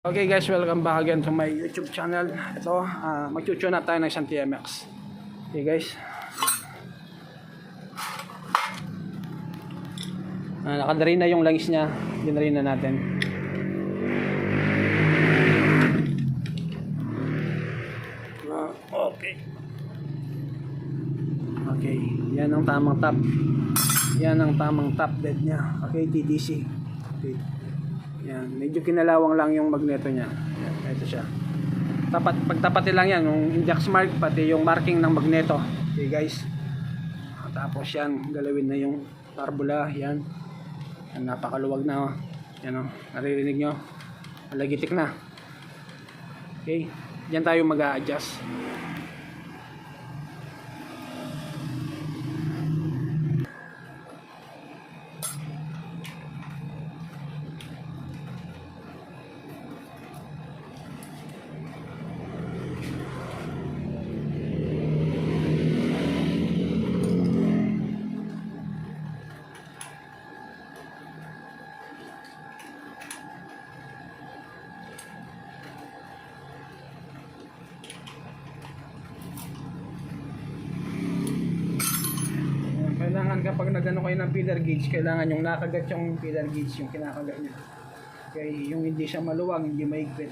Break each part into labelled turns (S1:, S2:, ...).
S1: Okay guys, welcome back again to my YouTube channel. Ito, uh, mag-tune up tayo ng isang TMX. Okay guys. Uh, nakadarin na yung langis niya. Dinarin na natin. Ah, okay. Okay, yan ang tamang top. Yan ang tamang top dead niya. Okay, DDC. Okay. Yan, medyo kinalawang lang yung magneto niya. Yan, ito siya. Tapat, pagtapatin lang yan, yung index mark, pati yung marking ng magneto. Okay guys. Tapos yan, galawin na yung parbula, yan. Yan, napakaluwag na. Oh. Yan o, naririnig nyo. Malagitik na. Okay, yan tayo mag-a-adjust. Kailangan kapag nagano kayo ng feeder gauge, kailangan yung nakagat yung feeder gauge, yung kinakagat niya. Okay, yung hindi siya maluwang, hindi maigpit.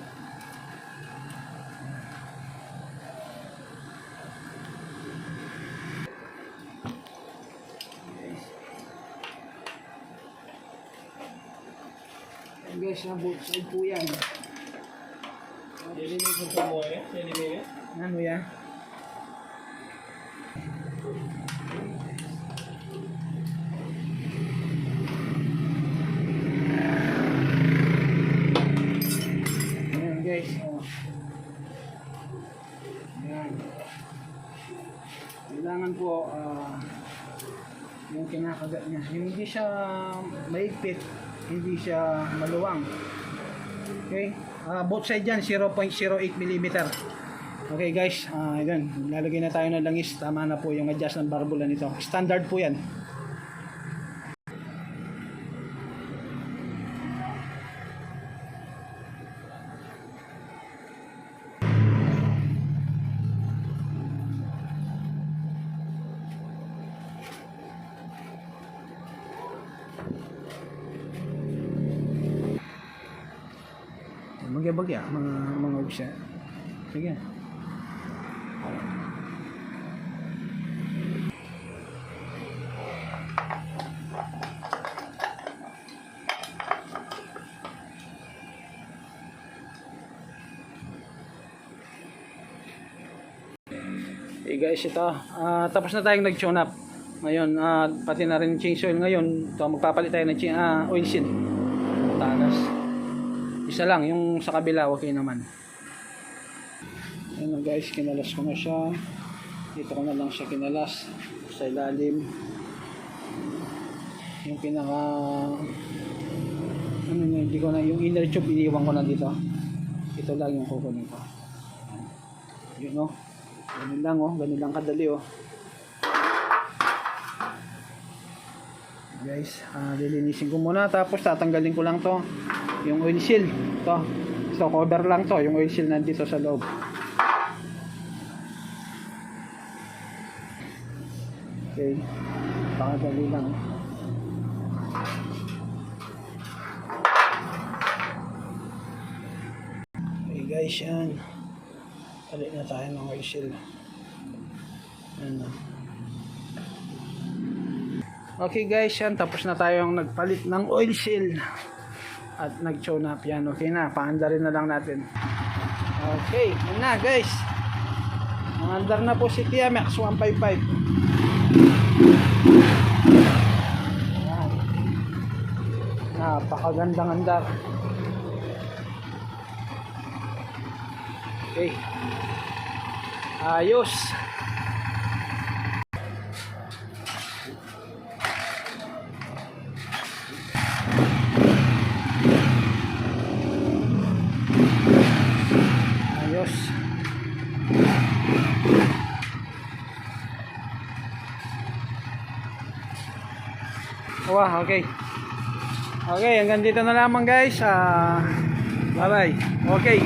S1: Guys, na both side po yan. Ano yan? Kailangan po ah, yung kinakagat niya. Hindi siya maigpit, hindi siya maluwang. Okay? Ah, both side yan, 0.08 mm. Okay guys, ah yun. Lalagay na tayo ng langis. Tama na po yung adjust ng barbula nito. Standard po yan. Bagya-bagya, mga mga ubsya. Sige. Hey guys, ito. ah, tapos na tayong nag-tune up. Ngayon, ah, pati na rin change oil ngayon. Ito, magpapalit tayo ng ah, oil seal. Tagas. Isa lang, yung sa kabila, okay naman. Ayan na guys, kinalas ko na siya. Dito ko na lang siya kinalas sa ilalim. Yung pinaka ano yun, hindi ko na yung inner tube iniwan ko na dito. Ito lang yung kukunin ko. Yun oh. Ganun lang oh, ganun lang kadali oh. Guys, ah, lilinisin ko muna tapos tatanggalin ko lang to yung oil seal. To. Ito cover lang to, yung oil seal nandito sa loob. Okay. Pakadali lang. Okay guys, yan. Palit na tayo ng oil seal. Yan na. Okay guys, yan. Tapos na tayong nagpalit ng oil seal. At nag-tune up yan. Okay na, paanda rin na lang natin. Okay, yan na guys. Andar na po si TMX 155. Yan. Napakagandang andar. Okay. Ayos. Wah, okay. Okay, hanggang dito na lamang guys. Ah, Bye-bye. Okay.